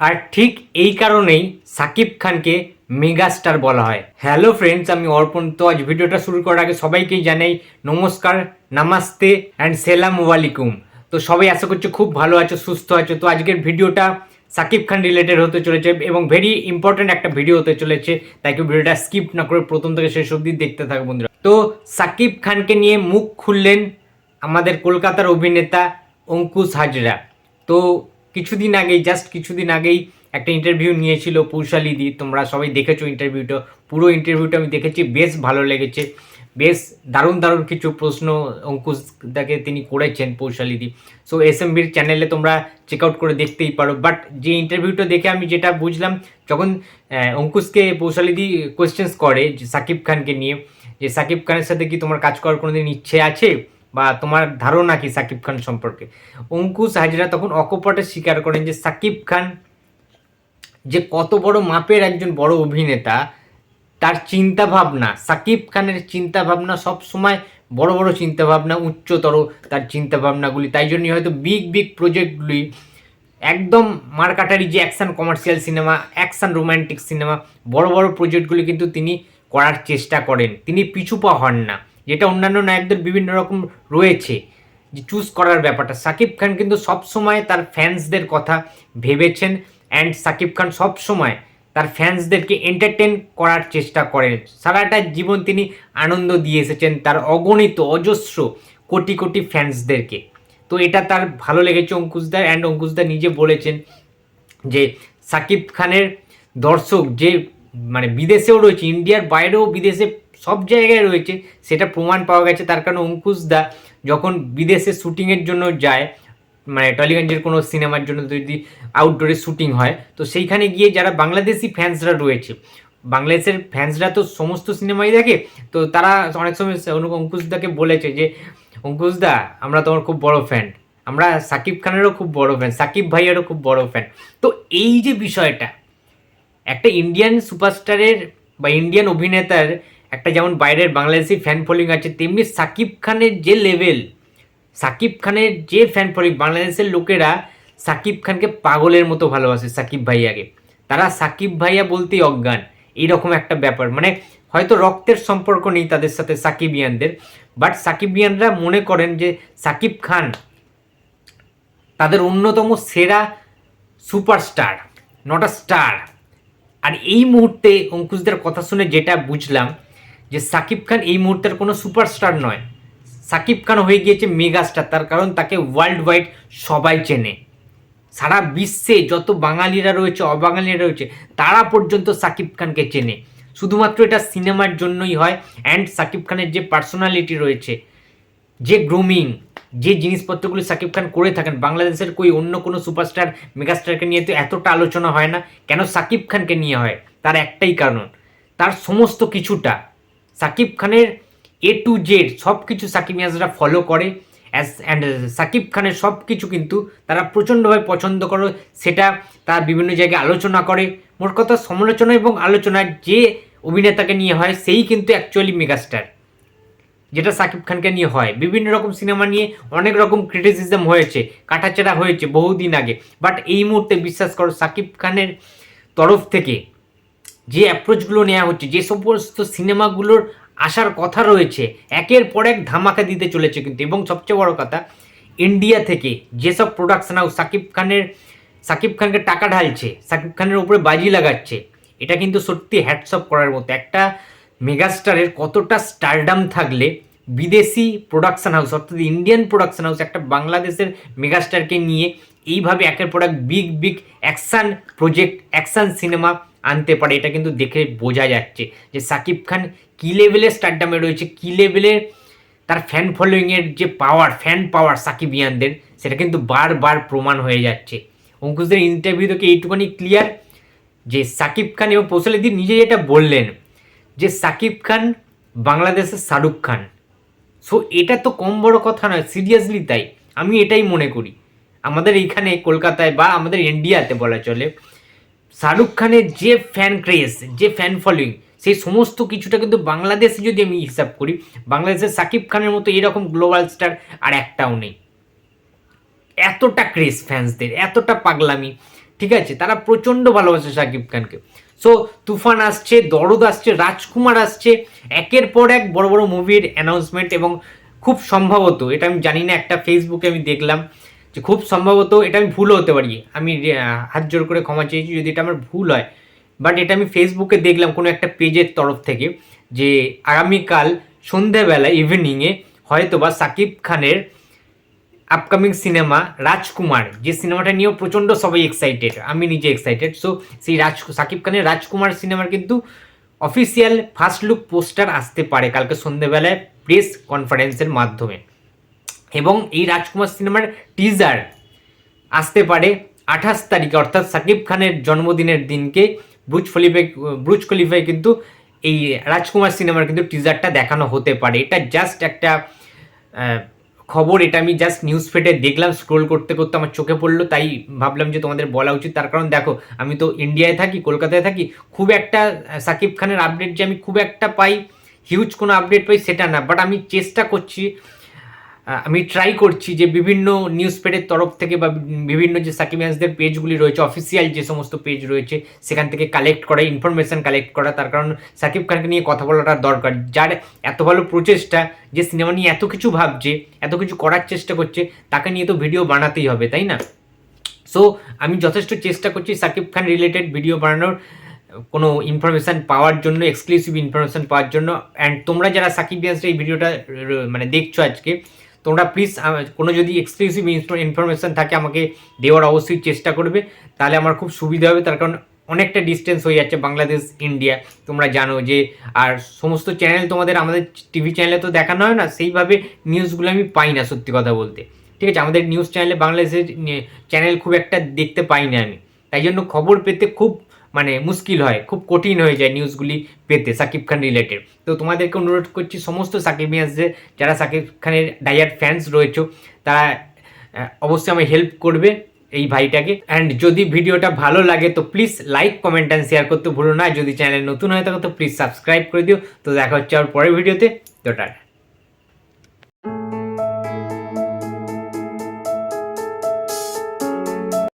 আর ঠিক এই কারণেই সাকিব খানকে মেগাস্টার বলা হয়। হ্যালো ফ্রেন্ডস আমি অর্পণ। তো আজ ভিডিওটা শুরু করার আগে সবাইকেই জানাই নমস্কার, নামাস্তে অ্যান্ড সেলাম ওয়ালিকুম তো সবাই আশা করছি খুব ভালো আছো, সুস্থ আছো। তো আজকের ভিডিওটা সাকিব খান রিলেটেড হতে চলেছে এবং ভেরি ইম্পর্ট্যান্ট একটা ভিডিও হতে চলেছে। তাই কেউ ভিডিওটা স্কিপ না করে প্রথম থেকে শেষ অবধি দেখতে থাকো বন্ধুরা। তো সাকিব খানকে নিয়ে মুখ খুললেন আমাদের কলকাতার অভিনেতা অঙ্কুশ হাজরা। তো কিছুদিন আগেই জাস্ট কিছুদিন আগেই একটা ইন্টারভিউ নিয়েছিল পৌশালিদি তোমরা সবাই দেখেছ ইন্টারভিউটা পুরো ইন্টারভিউটা আমি দেখেছি, বেশ ভালো লেগেছে। বেশ দারুণ দারুণ কিছু প্রশ্ন অঙ্কুশ দাকে তিনি করেছেন পৌশালিদি সো এস এমবির চ্যানেলে তোমরা চেক আউট করে দেখতেই পারো। বাট যে ইন্টারভিউটা দেখে আমি যেটা বুঝলাম, যখন অঙ্কুশকে পৌশালিদি কোয়েশ্চেন্স করে, যে সাকিব খানকে নিয়ে, যে সাকিব খানের সাথে কি তোমার কাজ করার কোনোদিন ইচ্ছে আছে? বা তোমার ধারণা কি সাকিব খান সম্পর্কে? অঙ্কুশ হাজরা তখন অকপটে স্বীকার করেন যে সাকিব খান যে কত বড় মাপের একজন বড় অভিনেতা, তার চিন্তা ভাবনা সাকিব খানের চিন্তা ভাবনা সব সময় বড় বড় চিন্তা ভাবনা উচ্চতর তার চিন্তা ভাবনাগুলি তাই জন্যই হয়তো বিগ বিগ প্রজেক্টগুলি একদম মারকাটারি যে action commercial cinema action romantic cinema বড় বড় প্রজেক্টগুলি কিন্তু তিনি করার চেষ্টা করেন। তিনি পিছু পা হন না। যেটা অন্যান্য নায়কদের বিভিন্ন রকম রয়েছে, যে চুজ করার ব্যাপারটা। সাকিব খান কিন্তু সবসময় তার ফ্যান্সদের কথা ভেবেছেন অ্যান্ড সাকিব খান সবসময় তার ফ্যান্সদেরকে এন্টারটেন করার চেষ্টা করেন। সারাটা জীবন তিনি আনন্দ দিয়ে এসেছেন তার অগণিত, অজস্র, কোটি কোটি ফ্যান্সদেরকে তো এটা তার ভালো লেগেছে অঙ্কুশদার অ্যান্ড অঙ্কুশদা নিজে বলেছেন যে সাকিব খানের দর্শক যে মানে বিদেশেও রয়েছে, ইন্ডিয়ার বাইরেও বিদেশে সব জায়গায় রয়েছে, সেটা প্রমাণ পাওয়া গেছে। তার কারণে অঙ্কুশ দা যখন বিদেশে শুটিংয়ের জন্য যায় মানে টলিগঞ্জের কোনো সিনেমার জন্য যদি আউটডোরে শুটিং হয়, তো সেইখানে গিয়ে যারা বাংলাদেশি ফ্যান্সরা রয়েছে, বাংলাদেশের ফ্যান্সরা তো সমস্ত সিনেমাই দেখে, তো তারা অনেক সময় অঙ্কুশদাকে বলেছে যে অঙ্কুশদা আমরা তোমার খুব বড় ফ্যান আমরা সাকিব খানেরও খুব বড় ফ্যান সাকিব ভাইয়েরও খুব বড় ফ্যান তো এই যে বিষয়টা একটা ইন্ডিয়ান সুপারস্টারের বা ইন্ডিয়ান অভিনেতার একটা যেমন বাইরের বাংলাদেশি ফ্যান ফলোয়িং আছে, তেমনি সাকিব খানের যে লেভেল সাকিব খানের যে ফ্যান ফলোয়িং বাংলাদেশের লোকেরা সাকিব খানকে পাগলের মতো ভালোবাসে, সাকিব ভাইয়াকে। তারা সাকিব ভাইয়া বলতেই অজ্ঞান। এইরকম একটা ব্যাপার। মানে হয়তো রক্তের সম্পর্ক নেই তাদের সাথে সাকিবিয়ানদের বাট সাকিবিয়ানরা মনে করেন যে সাকিব খান তাদের অন্যতম সেরা সুপারস্টার নট আ স্টার আর এই মুহূর্তে অঙ্কুশদের কথা শুনে যেটা বুঝলাম, যে সাকিব খান এই মুহূর্তের কোনো সুপারস্টার নয়। সাকিব খান হয়ে গিয়েছে মেগাস্টার, তার কারণ তাকে ওয়ার্ল্ড ওয়াইড সবাই চেনে। সারা বিশ্বে যত বাঙালিরা রয়েছে, অবাঙালিরা রয়েছে, তারা পর্যন্ত সাকিব খানকে চেনে। শুধুমাত্র এটা সিনেমার জন্যই হয় অ্যান্ড সাকিব খানের যে পার্সোনালিটি রয়েছে, যে গ্রুমিং যে জিনিসপত্রগুলি সাকিব খান করে থাকেন, বাংলাদেশের কই অন্য কোনো সুপারস্টার, মেগাস্টারকে নিয়ে তো এতটা আলোচনা হয় না। কেন সাকিব খানকে নিয়ে হয়? তার একটাই কারণ। তার সমস্ত কিছুটা সাকিব খানের এ টু জেড সব কিছু সাকিব মিয়াজরা ফলো করে। অ্যাজ অ্যান্ড সাকিব খানের সব কিছু কিন্তু তারা প্রচণ্ডভাবে পছন্দ করে, সেটা তারা বিভিন্ন জায়গায় আলোচনা করে। মোট কথা সমালোচনা এবং আলোচনা যে অভিনেতাকে নিয়ে হয়, সেই কিন্তু অ্যাকচুয়ালি মেগাস্টার যেটা সাকিব খানকে নিয়ে হয়। বিভিন্ন রকম সিনেমা নিয়ে অনেক রকম ক্রিটিসিজম হয়েছে কাটাছেড়া হয়েছে বহুদিন আগে। বাট এই মুহূর্তে বিশ্বাস করো, সাকিব খানের তরফ থেকে যে অ্যাপ্রোচগুলো নেওয়া হচ্ছে, যে সমস্ত সিনেমাগুলোর আসার কথা রয়েছে, একের পর এক ধামাকা দিতে চলেছে কিন্তু। এবং সবচেয়ে বড় কথা ইন্ডিয়া থেকে যেসব প্রোডাকশন হাউস সাকিব খানের, সাকিব খানকে টাকা ঢালছে, সাকিব খানের উপরে বাজি লাগাচ্ছে, এটা কিন্তু সত্যি হ্যাটসঅপ করার মতো। একটা মেগাস্টারের কতটা স্টারডাম থাকলে বিদেশি প্রোডাকশন হাউস অর্থাৎ ইন্ডিয়ান প্রোডাকশন হাউস একটা বাংলাদেশের মেগাস্টারকে নিয়ে এইভাবে একের পর এক big big action project action cinema আনতে পারে, এটা কিন্তু দেখে বোঝা যাচ্ছে যে সাকিব খান কী লেভেলের স্টারডামে রয়েছে, কী লেভেলের তার ফ্যান ফলোয়িংয়ের যে পাওয়ার ফ্যান পাওয়ার সাকিবিয়ানদের, সেটা কিন্তু বারবার প্রমাণ হয়ে যাচ্ছে। অঙ্কুশদের ইন্টারভিউ থেকে এইটুখানি ক্লিয়ার যে সাকিব খান এবং কৌশলীদি নিজে যেটা বললেন যে সাকিব খান, বাংলাদেশের শাহরুখ খান। সো এটা তো কম বড় কথা নয় সিরিয়াসলি তাই। আমি এটাই মনে করি। আমাদের এইখানে কলকাতায় বা আমাদের ইন্ডিয়াতে বলা চলে, শাহরুখ খানের যে ফ্যান ক্রেজ যে ফ্যান ফলোয়িং সেই সমস্ত কিছুটা কিন্তু বাংলাদেশে যদি আমি হিসাব করি, বাংলাদেশের সাকিব খানের মতো এরকম গ্লোবাল স্টার আর একটাও নেই। এতটা ক্রেজ ফ্যান্সদের এতটা পাগলামি, ঠিক আছে? তারা প্রচণ্ড ভালোবাসে শাকিব খানকে। সো তুফান আসছে, দরদ আসছে, রাজকুমার আসছে। একের পর এক বড় বড় মুভির অ্যানাউন্সমেন্ট এবং খুব সম্ভবত, এটা আমি জানি না, একটা ফেসবুকে আমি দেখলাম, যে খুব সম্ভবত এটা আমি ভুল হতে পারি। আমি হাত জোর করে ক্ষমা চেয়েছি যদি এটা আমার ভুল হয়। বাট এটা আমি ফেসবুকে দেখলাম কোনো একটা পেজের তরফ থেকে, যে আগামীকাল সন্ধ্যাবেলা ইভিনিংয়ে হয়তো বা সাকিব খানের আপকামিং সিনেমা রাজকুমার যে সিনেমাটা নিয়েও প্রচণ্ড সবাই এক্সাইটেড আমি নিজে এক্সাইটেড সো সেই রাজ, সাকিব খানের রাজকুমার সিনেমার কিন্তু অফিসিয়াল ফার্স্ট লুক পোস্টার আসতে পারে কালকে সন্ধ্যেবেলায় প্রেস কনফারেন্সের মাধ্যমে। এবং এই রাজকুমার সিনেমার টিজার আসতে পারে আঠাশ তারিখে, অর্থাৎ সাকিব খানের জন্মদিনের দিনকে ব্রুজ খলিফাই ব্রুজ খলিফায় কিন্তু এই রাজকুমার সিনেমার কিন্তু টিজারটা দেখানো হতে পারে। এটা জাস্ট একটা খবর, এটা আমি জাস্ট নিউজ ফেটে দেখলাম স্ক্রোল করতে করতে আমার চোখে পড়ল, তাই ভাবলাম যে তোমাদের বলা উচিত। তার কারণ দেখো, আমি তো ইন্ডিয়ায় থাকি, কলকাতায় থাকি, খুব একটা সাকিব খানের আপডেট যে আমি খুব একটা পাই হিউজ কোনো আপডেট পাই সেটা না বাট আমি চেষ্টা করছি আমি ট্রাই করছি যে বিভিন্ন নিউজ পেডের তরফ থেকে বা বিভিন্ন যে সাকিবিয়ান্সদের পেজগুলি রয়েছে অফিসিয়াল যে সমস্ত পেজ রয়েছে, সেখান থেকে কালেক্ট করা ইনফরমেশন কালেক্ট করা। তার কারণ সাকিব খানকে নিয়ে কথা বলাটা দরকার। যার এত ভালো প্রচেষ্টা যে সিনেমা নিয়ে এত কিছু ভাবছে, এত কিছু করার চেষ্টা করছে, তাকে নিয়ে তো ভিডিও বানাতেই হবে, তাই না? সো আমি যথেষ্ট চেষ্টা করছি সাকিব খান রিলেটেড ভিডিও বানানোর, কোনো ইনফরমেশান পাওয়ার জন্য এক্সক্লুসিভ ইনফরমেশান পাওয়ার জন্য। অ্যান্ড তোমরা যারা সাকিব বিয়ান্সরা এই ভিডিওটা মানে দেখছ আজকে তোমরা প্লিজ কোনো যদি এক্সক্লুসিভ ইনফরমেশান থাকে আমাকে দেওয়ার অবশ্যই চেষ্টা করবে। তাহলে আমার খুব সুবিধা হবে, তার কারণ অনেকটা ডিস্টেন্স হয়ে যাচ্ছে বাংলাদেশ ইন্ডিয়া তোমরা জানো যে, আর সমস্ত চ্যানেল তোমাদের আমাদের টিভি চ্যানেলে তো দেখানো হয় না, সেইভাবে নিউজগুলো আমি পাই না, সত্যি কথা বলতে। ঠিক আছে, আমাদের নিউজ চ্যানেলে বাংলাদেশের চ্যানেল খুব একটা দেখতে পাই না আমি। তাই জন্য খবর পেতে খুব মানে মুশকিল হয়, খুব কঠিন হয়ে যায় নিউজগুলি পেতে, সাকিব খান রিলেটেড তো তোমাদেরকে অনুরোধ করছি সমস্ত সাকিবিয়ান্সদের যারা সাকিব খানের ডায়ার ফ্যান্স রয়েছে, তারা অবশ্যই আমায় হেল্প করবে এই ভাইটাকে। অ্যান্ড যদি ভিডিওটা ভালো লাগে, তো please like comment and share করতে ভুলো না। যদি চ্যানেল নতুন হয়ে থাকে তো প্লিজ সাবস্ক্রাইব করে দিও। তো দেখা হচ্ছে আর পরের ভিডিওতে। তো টাটা।